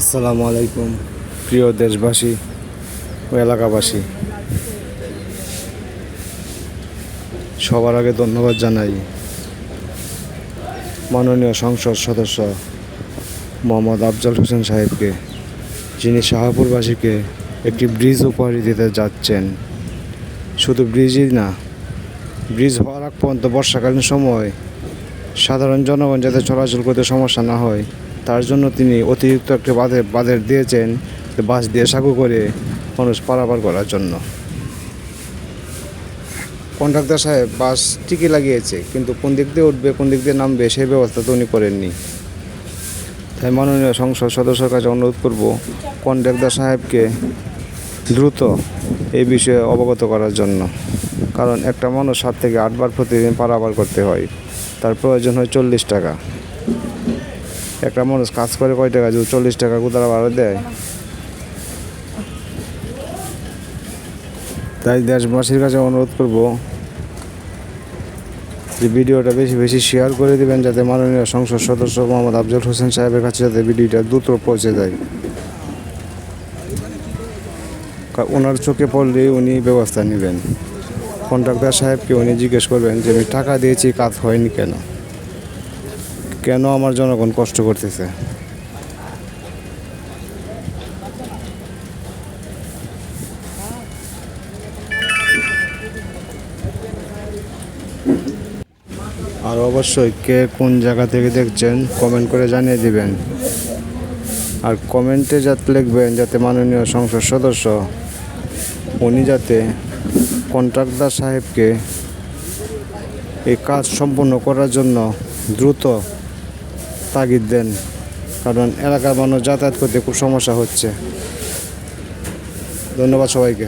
আসসালামু আলাইকুম, প্রিয় দেশবাসী ও এলাকাবাসী। সবার আগে ধন্যবাদ জানাই মাননীয় সংসদ সদস্য মোহাম্মদ আফজল হোসেন সাহেবকে, যিনি শাহপুরবাসীকে একটি ব্রিজ উপহার দিতে যাচ্ছেন। শুধু ব্রিজই না, ব্রিজ হওয়ার আগ পর্যন্ত বর্ষাকালীন সময় সাধারণ জনগণ যাতে চলাচল করতে সমস্যা না হয় তার জন্য তিনি অতিরিক্ত একটি বাঁধে, বাঁধের দিয়েছেন বাস দিয়ে সাগু করে মানুষ পারাপার করার জন্য। কন্ট্রাক্টর সাহেব বাস ঠিকই লাগিয়েছে, কিন্তু কোন দিক দিয়ে উঠবে, কোন দিক দিয়ে নামবে, সেই ব্যবস্থা তো উনি করেননি। তাই মাননীয় সংসদ সদস্যের কাছে অনুরোধ করব, কন্ট্রাক্টর সাহেবকে দ্রুত এই বিষয়ে অবগত করার জন্য। কারণ একটা মানুষ সাত থেকে আটবার প্রতিদিন পারাপার করতে হয়, তার প্রয়োজন হয় চল্লিশ টাকা। একটা মানুষ কাজ করে কয় টাকা? যদি চল্লিশ টাকা কোথাও ভাড়া দেয়। তাই দেশবাসীর কাছে অনুরোধ করব যে ভিডিওটা বেশি বেশি শেয়ার করে দিবেন, যাতে মাননীয় সংসদ সদস্য মোহাম্মদ আফজল হোসেন সাহেবের কাছে যাতে ভিডিওটা দ্রুত পৌঁছে যায়। ওনার চোখে পড়লে উনি ব্যবস্থা নেবেন। কন্ট্রাক্টর সাহেবকে উনি জিজ্ঞেস করবেন যে, আমি টাকা দিয়েছি, কাজ হয়নি কেন? কেন আমার জনগণ কষ্ট করতেছে? আর অবশ্যই কে কোন জায়গা থেকে দেখছেন কমেন্ট করে জানিয়ে দিবেন। আর কমেন্টে যাতে লিখবেন যাতে মাননীয় সংসদ সদস্য, উনি যাতে কন্ট্রাক্টদার সাহেবকে এই কাজ সম্পন্ন করার জন্য দ্রুত তাগিদ দেন কারণ এলাকার মানুষ যাতায়াত করতে খুব সমস্যা হচ্ছে। ধন্যবাদ সবাইকে।